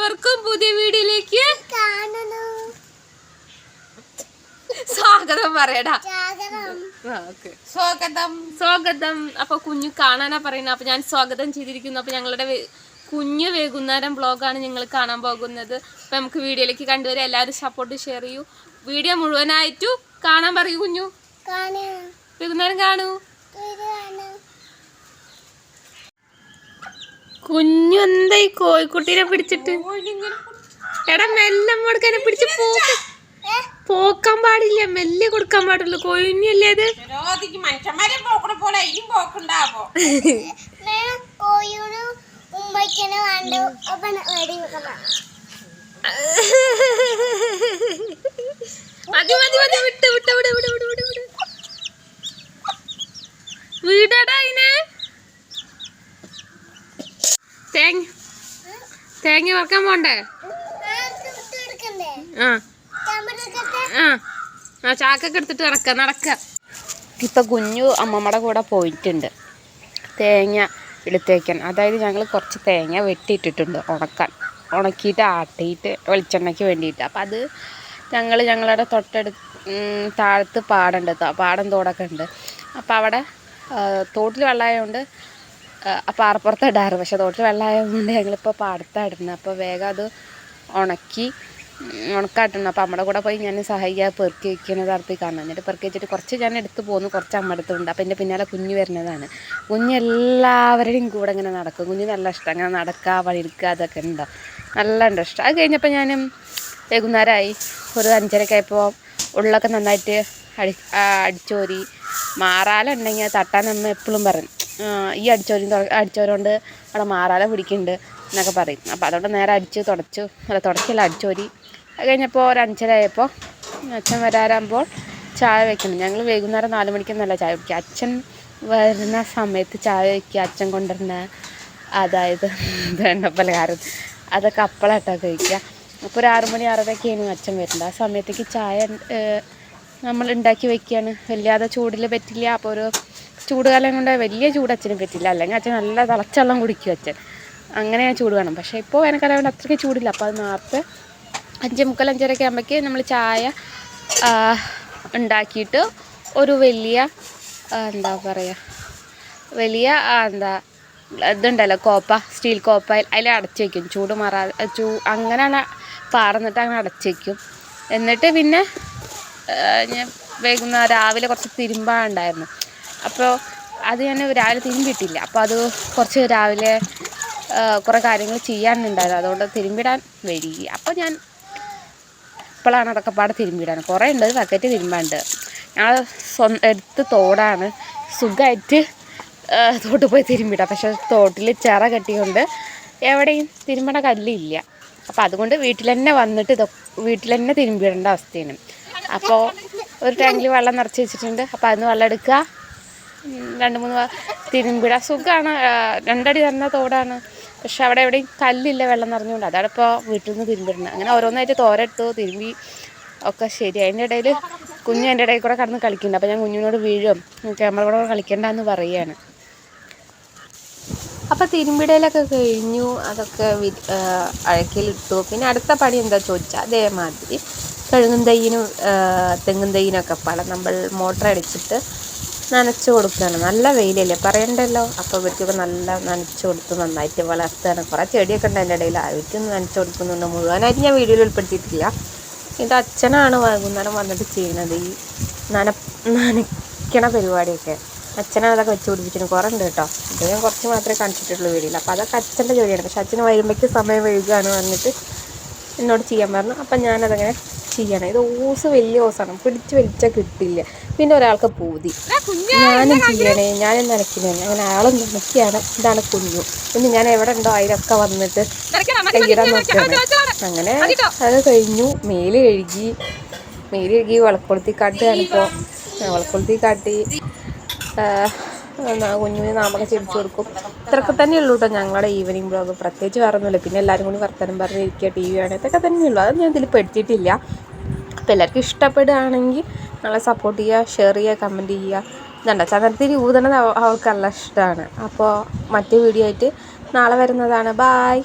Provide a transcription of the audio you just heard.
എല്ലാവർക്കും പുതിയ വീഡിയോയിലേക്ക് സ്വാഗതം പറയടാ. സ്വാഗതം. സ്വാഗതം. അപ്പൊ കുഞ്ഞു കാണാനാ പറയുന്നത് അപ്പൊ ഞാൻ സ്വാഗതം ചെയ്തിരിക്കുന്നു. അപ്പൊ ഞങ്ങളുടെ കുഞ്ഞു വൈകുന്നേരം ബ്ലോഗാണ് നിങ്ങൾ കാണാൻ പോകുന്നത്. അപ്പൊ നമുക്ക് വീഡിയോയിലേക്ക് കണ്ടുവരാം. എല്ലാവരും സപ്പോർട്ട് ഷെയർ ചെയ്യൂ. വീഡിയോ മുഴുവനായിട്ടു കാണാൻ പറയൂ കുഞ്ഞു. വൈകുന്നേരം കാണൂ. കുഞ്ഞു എന്താ ഈ കോഴിക്കുട്ടീനെ പിടിച്ചിട്ട്? എടാ മെല്ലെ കൊടുക്കാനെ പിടിച്ച് പോക്ക്. പോക്കാൻ പാടില്ല മെല്ലെ കൊടുക്കാൻ പാടുള്ളൂ. കോഴിഞ്ഞല്ലേ അത്? മനുഷ്യന്മാരെ പോക്കണ പോലെ ഇനിയും പോക്കുണ്ടാവോ? കോഴിയോട് ഉമ്മയ്ക്കനെ വേണ്ട തേങ്ങ വറക്കാൻ പോണ്ടേ? ആ. ആ. ചാക്കൊക്കെ എടുത്തിട്ട് നടക്ക നടക്ക. ഇപ്പൊ കുഞ്ഞു അമ്മമ്മയുടെ കൂടെ പോയിട്ടുണ്ട്. തേങ്ങ എടുത്തേക്കാൻ അതായത് ഞങ്ങൾ കുറച്ച് തേങ്ങ വെട്ടിയിട്ടിട്ടുണ്ട് ഉണക്കാൻ. ഉണക്കിയിട്ട് ആട്ടിയിട്ട് വെളിച്ചെണ്ണയ്ക്ക് വേണ്ടിയിട്ട്. അപ്പം അത് ഞങ്ങൾ ഞങ്ങളുടെ തൊട്ടടു താഴത്ത് പാടുണ്ട് പാടം തോടൊക്കെ ഉണ്ട്. അപ്പം അവിടെ തോട്ടിൽ വെള്ളമായതുകൊണ്ട് അപ്പം അറപ്പുറത്ത് ഇടാറ് പക്ഷെ തോട്ടിൽ വെള്ളമായതുകൊണ്ട് ഞങ്ങളിപ്പോൾ പാടത്താണ് ഇടുന്നത് അപ്പോൾ വേഗം അത് ഉണക്കി ഉണക്കാട്ടുണ്ട് അപ്പോൾ അമ്മയുടെ കൂടെ പോയി ഞാൻ സഹായിക്കുക പെറുക്കി വയ്ക്കുന്നത് നടത്തി കാണാം എന്നിട്ട് പെറുക്കി വെച്ചിട്ട് കുറച്ച് ഞാൻ എടുത്ത് പോകുന്നു കുറച്ച് അമ്മ അടുത്തുണ്ട് അപ്പോൾ എന്റെ പിന്നാലെ കുഞ്ഞ് വരുന്നതാണ്. കുഞ്ഞ് എല്ലാവരുടെയും കൂടെ ഇങ്ങനെ നടക്കും. കുഞ്ഞ് നല്ല ഇഷ്ടം. അങ്ങനെ നടക്കുക പണിയെടുക്കുക അതൊക്കെ ഉണ്ടോ? നല്ല ഉണ്ട് ഇഷ്ടം. അത് കഴിഞ്ഞപ്പോൾ ഞാൻ വൈകുന്നേരമായി ഒരു അഞ്ചരയൊക്കെ ആയപ്പോൾ ഉള്ളൊക്കെ നന്നായിട്ട് അടി അടിച്ചോരി. മാറാലുണ്ടെങ്കിൽ തട്ടാനമ്മ എപ്പോഴും പറയും. ആ, ഈ അടിച്ചവരും അടിച്ചവരോണ്ട്. അവിടെ മാറാല പിടിക്കുന്നുണ്ട് എന്നൊക്കെ പറയും. അപ്പോൾ അതുകൊണ്ട് നേരെ അടിച്ച് തുടച്ചു. അല്ല തുടച്ചില്ല അടിച്ചോരി. അത് കഴിഞ്ഞപ്പോൾ ഒരു അഞ്ചര ആയപ്പോൾ അച്ഛൻ വരാറാകുമ്പോൾ ചായ വെക്കണം ഞങ്ങൾ വൈകുന്നേരം നാല് മണിക്കൊന്നല്ല ചായ വയ്ക്കുക അച്ഛൻ വരുന്ന സമയത്ത് ചായ വയ്ക്കുക അച്ഛൻ കൊണ്ടുവരുന്ന അതായത് വേണ്ട പലഹാരം അതൊക്കെ അപ്പളാട്ടോ കഴിക്കുക. അപ്പോൾ ഒരു ആറ് മണി ആറരയൊക്കെയാണ് അച്ഛൻ വരുന്നത്. ആ സമയത്തേക്ക് ചായ നമ്മൾ ഉണ്ടാക്കി വയ്ക്കുകയാണ് വല്ലാതെ ചൂടിൽ പറ്റില്ല. അപ്പോൾ ഒരു ചൂടുകാലം കൊണ്ട് വലിയ ചൂട് അച്ഛനും പറ്റില്ല അല്ലെങ്കിൽ അച്ഛൻ നല്ല തിളച്ചെള്ളം കുടിക്കും അച്ഛൻ. അങ്ങനെ ചൂട് വേണം പക്ഷേ ഇപ്പോൾ വേനൽക്കാലം കൊണ്ട് അത്രയ്ക്ക് ചൂടില്ല. അപ്പോൾ അത് നേരത്തെ അഞ്ച് മുക്കാൽ അഞ്ചരയൊക്കെ ആകുമ്പോഴേക്ക് നമ്മൾ ചായ ഉണ്ടാക്കിയിട്ട് ഒരു വലിയ എന്താ പറയുക വലിയ എന്താ ഇതുണ്ടല്ലോ കോപ്പ സ്റ്റീൽ കോപ്പ അതിൽ അടച്ചു വയ്ക്കും ചൂട് മാറാതെ ചൂ അങ്ങനെയാണ് പാർന്നിട്ട് അങ്ങനെ അടച്ചു വയ്ക്കും എന്നിട്ട് പിന്നെ ഞാൻ വൈകുന്നേരം രാവിലെ കുറച്ച് തിരുമ്പാണ്ടായിരുന്നു അപ്പോൾ അത് ഞാൻ രാവിലെ തിരുമ്പിയിട്ടില്ല അപ്പോൾ അത് കുറച്ച് രാവിലെ കുറേ കാര്യങ്ങൾ ചെയ്യാനുണ്ടായിരുന്നു. അതുകൊണ്ട് തിരുമ്പിടാൻ വൈകി. അപ്പോൾ ഞാൻ ഇപ്പോഴാണ് അതൊക്കെ പാടെ തിരുമ്പിടാൻ കുറേ ഉണ്ട് ബക്കറ്റ് തിരുമ്പാണ്ട് ഞാൻ സ്വന്തം എടുത്ത് തോടാണ്. സുഖമായിട്ട് തോട്ട് പോയി തിരുമ്പിടാം. പക്ഷെ തോട്ടിൽ ചിറ കെട്ടിക്കൊണ്ട് എവിടെയും തിരുമ്പണ കല്ലില്ല. അപ്പോൾ അതുകൊണ്ട് വീട്ടിൽ തന്നെ വന്നിട്ട് വീട്ടിൽ തന്നെ തിരുമ്പിടേണ്ട അവസ്ഥയാണ്. അപ്പോൾ ഒരു ടാങ്കിൽ വെള്ളം നിറച്ച് വെച്ചിട്ടുണ്ട്. അപ്പോൾ അതിന് വെള്ളം എടുക്കുക. രണ്ട് മൂന്ന് തിരുമ്പിട. സുഖമാണ് രണ്ടടി തന്ന തോടാണ്. പക്ഷെ അവിടെ എവിടെയും കല്ലില്ല വെള്ളം നിറഞ്ഞുകൊണ്ട് അതാണ് ഇപ്പോൾ വീട്ടിൽ നിന്ന് തിരുമ്പിടുന്നത്. അങ്ങനെ ഓരോന്നായിട്ട് തോരട്ടു തിരുമ്പി ഒക്കെ ശരി അതിന്റെ ഇടയിൽ കുഞ്ഞു എന്റെ ഇടയിൽ കൂടെ കടന്ന് കളിക്കുന്നുണ്ട്. അപ്പോൾ ഞാൻ കുഞ്ഞിനോട് വീഴും. ക്യാമറ കൂടെ കളിക്കണ്ടെന്ന് പറയുകയാണ് അപ്പോൾ തിരുമ്പിടയിലൊക്കെ കഴിഞ്ഞു. അതൊക്കെ അഴക്കിലിട്ടു. പിന്നെ അടുത്ത പണി എന്താ ചോദിച്ചാൽ അതേമാതിരി കഴുകും തൈയിനും തെങ്ങും തൈയിനൊക്കെ പാടെ നമ്മൾ മോട്ടർ അടിച്ചിട്ട് നനച്ചു കൊടുക്കുകയാണ് നല്ല വെയിലല്ലേ? പറയണ്ടല്ലോ? അപ്പോൾ ഇവർക്കൊക്കെ നല്ല നനച്ച് കൊടുത്ത് നന്നായിട്ട് വളർത്തുകയാണ് കുറേ ചെടിയൊക്കെ ഉണ്ട് അതിന്റെ ഇടയിൽ. അവർക്കും നനച്ച് കൊടുക്കുന്നുണ്ട്. മുഴുവനായിട്ട് ഞാൻ വീഡിയോയിൽ ഉൾപ്പെടുത്തിയിട്ടില്ല. ഇത് അച്ഛനാണ് വൈകുന്നേരം വന്നിട്ട് ചെയ്യുന്നത്. ഈ നന നനയ്ക്കണ പരിപാടിയൊക്കെ. അച്ഛനാണ് അതൊക്കെ വെച്ച് പിടിപ്പിച്ചിട്ട് കുറേ ഉണ്ട് കേട്ടോ. ഇത് ഞാൻ കുറച്ച് മാത്രമേ കാണിച്ചിട്ടുള്ളൂ വീടില്ല അപ്പോൾ അതൊക്കെ അച്ഛന്റെ ജോലിയാണ്. പക്ഷെ അച്ഛന് വരുമ്പോഴേക്ക് സമയം വൈകുകയാണ് പറഞ്ഞിട്ട് എന്നോട് ചെയ്യാൻ പറഞ്ഞു. അപ്പം ഞാനതങ്ങനെ ചെയ്യണം. ഇത് ഓസ് വലിയ ഓസാണ്. പിടിച്ച് വലിച്ചാൽ കിട്ടില്ല. പിന്നെ ഒരാൾക്ക് പൂതി. ഞാനും ചെയ്യണേ. ഞാനും നനയ്ക്കണേ. അങ്ങനെ ആളും നനയ്ക്കുകയാണ് ഇതാണ് കുഞ്ഞു. പിന്നെ ഞാൻ എവിടെ ഉണ്ടോ അതിലൊക്കെ വന്നിട്ട് കയ്യിടാൻ നോക്കുകയാണ് അങ്ങനെ അത് കഴിഞ്ഞു. മേൽ കഴുകി. മേൽ കഴുകി വിളക്കൊളുത്തി കാട്ടുകയാണിപ്പോൾ വളക്കൊളുത്തി കാട്ടി. കുഞ്ഞുവിന് നാമൊക്കെ ചിരിച്ചു കൊടുക്കും. ഇത്രയൊക്കെ തന്നെ ഉള്ളൂ കേട്ടോ ഞങ്ങളുടെ ഈവനിങ് ബ്ലോഗ് പ്രത്യേകിച്ച് വേറെ ഒന്നുമില്ല പിന്നെ എല്ലാവരും കൂടി വർത്തമാനം പറഞ്ഞിരിക്കുക ടി വി ആണ് ഇതൊക്കെ തന്നെ ഉള്ളൂ അത് ഞാൻ ഇതിൽ പെടുത്തിയിട്ടില്ല. അപ്പോൾ എല്ലാവർക്കും ഇഷ്ടപ്പെടുകയാണെങ്കിൽ നമ്മളെ സപ്പോർട്ട് ചെയ്യുക ഷെയർ ചെയ്യുക കമന്റ് ചെയ്യുക. ഇതുണ്ട്? ചന്ദ്രത്തിൽ ഊതണത് അവ- അവൾക്ക് നല്ല ഇഷ്ടമാണ്. അപ്പോൾ മറ്റേ വീഡിയോ ആയിട്ട് നാളെ വരുന്നതാണ്. ബായ്